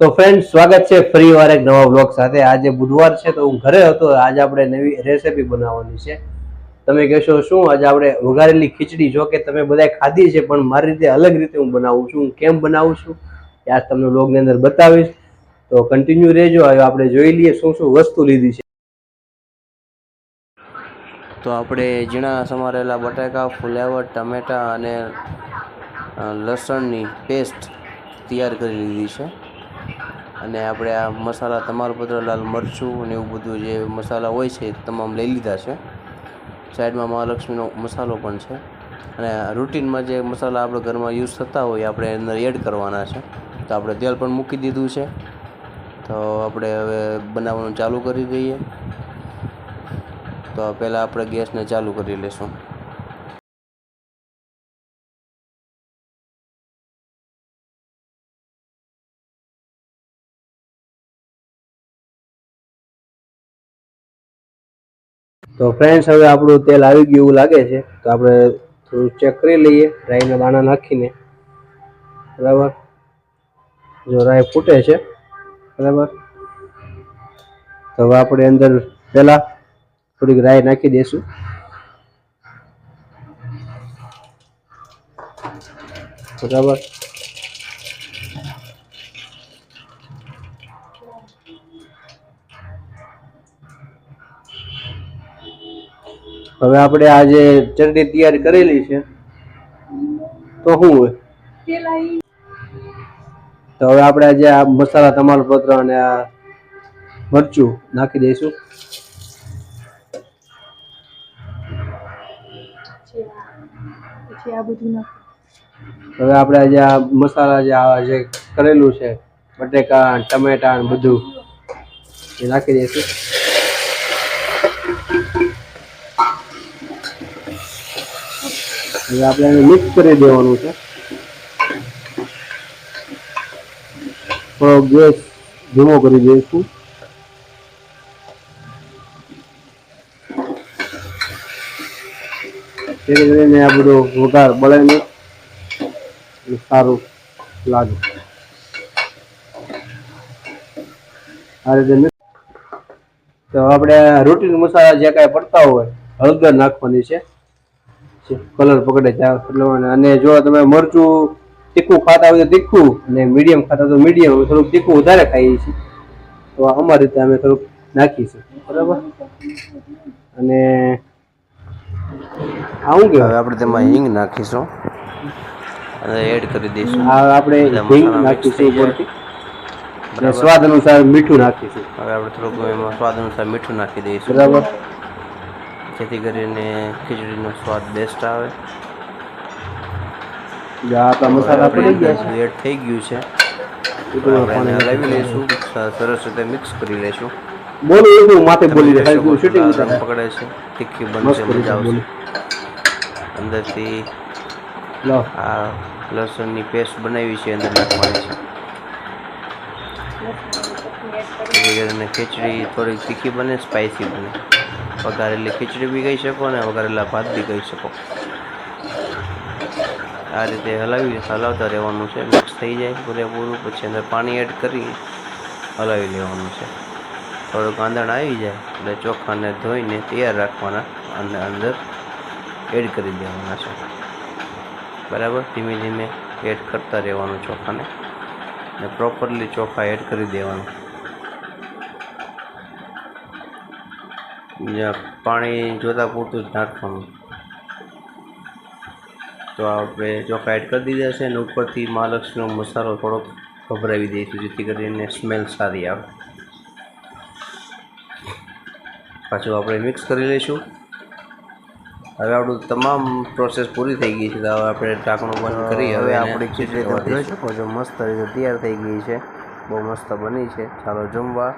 તો ફ્રેન્ડ સ્વાગત છે ફરી વાર એક નવા બ્લોગ સાથે. આજે બુધવાર છે તો હું ઘરે હતો. આજે આપણે નવી રેસીપી બનાવવાની છે. તમે કહેશો શું? આજે આપણે વઘારેલી ખીચડી. જો કે તમે બધાએ ખાધી છે, પણ મારી રીતે અલગ રીતે હું બનાવું છું. હું કેમ બનાવું છું? એ આજ તમને બ્લોગની અંદર બતાવીશ. તો કન્ટિન્યુ રહેજો. હવે આપણે જોઈ લઈએ શું શું વસ્તુ લીધી છે. તો આપણે ઝીણા સમારેલા બટાકા ફુલાવર ટમેટાં અને લસણની પેસ્ટ તૈયાર કરી લીધી છે. અને આપણે આ મસાલા તમાલપત્ર લાલ મરચું અને એવું બધું જે મસાલા હોય છે તમામ લઈ લીધા છે. સાઈડમાં મહાલક્ષ્મીનો મસાલો પણ છે. અને રૂટીનમાં જે મસાલા આપણે ઘરમાં યુઝ થતા હોય આપણે અંદર એડ કરવાના છે. તો આપણે તેલ પણ મૂકી દીધું છે. તો આપણે હવે બનાવવાનું ચાલુ કરી દઈએ. તો પહેલાં આપણે ગેસને ચાલુ કરી લઈશું તો ફ્રેન્ડ્સ હવે આપણું તેલ આવી ગયું એવું લાગે છે. તો આપણે થોડું ચેક કરી લઈએ, રાઈના દાણા નાખીને. બરાબર? જો રાઈ ફૂટે છે. બરાબર? તો હવે આપણે અંદર પહેલાં થોડીક રાઈ નાખી દઈશું. બરાબર? હવે આપણે આ જે ચટણી તૈયાર કરેલી છે, તો શું હોય? તો હવે આપણે આજે આ મસાલા તમાલપત્ર અને આ મરચું નાખી દઈશું. હવે આપણે આજે આ મસાલા જે આ જે કરેલું છે, બટેકા, ટમેટા બધું એ નાખી દઈશું. હવે આપણે એને મિક્સ કરી દેવાનું છે. થોડો ગેસ ધીમો કરી દઈશું. ધીરે કરીને આ બધો વઘાર બળે સારું લાગે. આ રીતે તો આપણે રૂટીન મસાલા જે કાંઈ પડતા હોય, હળદર નાખવાની છે. કલર પકડે ત્યાં એટલે અને જો તમે મરચું તીખું ખાતા હોય તો તીખું અને મીડિયમ ખાતા તો મીડિયમ થોડુંક તીખું વધારે ખાઈએ છીએ. તો અમારી રીતે અમે થોડુંક નાખીશું બરાબર? અને આવું શું હવે આપણે તેમાં હિંગ નાખીશું. અને એડ કરી દઈશું. આ આપણે હિંગ નાખીશું. ઉપરથી. અને સ્વાદ અનુસાર મીઠું નાખીશું. હવે આપણે થોડુંક એમાં સ્વાદ અનુસાર મીઠું નાખી દઈશું. બરાબર? જેથી કરીને ખીચડીનો સ્વાદ બેસ્ટ આવે. એડ થઈ ગયું છે. હલાવી લઈશું. સરસ રીતે મિક્સ કરી લઈશું. માથે બોલી પકડે છે તીખી બનશે મજા આવશે. અંદરથી આ લસણની પેસ્ટ બનાવી છે અંદર નાખવાની છે. જેથી કરીને ખીચડી થોડીક તીખી બને સ્પાઇસી બને. વઘારેલી ખીચડી બી કહી શકો અને વઘારેલા ભાત બી કહી શકો. આ રીતે હલાવી હલાવતા રહેવાનું છે મિક્સ થઈ જાય પૂરેપૂરું, પછી અંદર પાણી એડ કરી હલાવી લેવાનું છે. થોડુંક આંધણ આવી જાય એટલે ચોખાને ધોઈને તૈયાર રાખવાના અને અંદર એડ કરી દેવાના છે. બરાબર? ધીમે ધીમે એડ કરતા રહેવાનું ચોખાને. ને પ્રોપરલી ચોખા એડ કરી દેવાનું. પાણી જોતાં પૂરતું જ નાખવાનું. તો આપણે ચોખા એડ કરી દીધા છે અને ઉપરથી મહાલક્ષ્મીનો મસાલો થોડોક ભભરાવી દઈશું જેથી કરીને સ્મેલ સારી આવે. પાછું આપણે મિક્સ કરી લઈશું. હવે આપણું તમામ પ્રોસેસ પૂરી થઈ ગઈ છે તો હવે આપણે ઢાંકણું બંધ કરી હવે આપણી ખીચડી જોઈ શકો છો મસ્ત રીતે તૈયાર થઈ ગઈ છે. બહુ મસ્ત બની છે. ચાલો જમવા.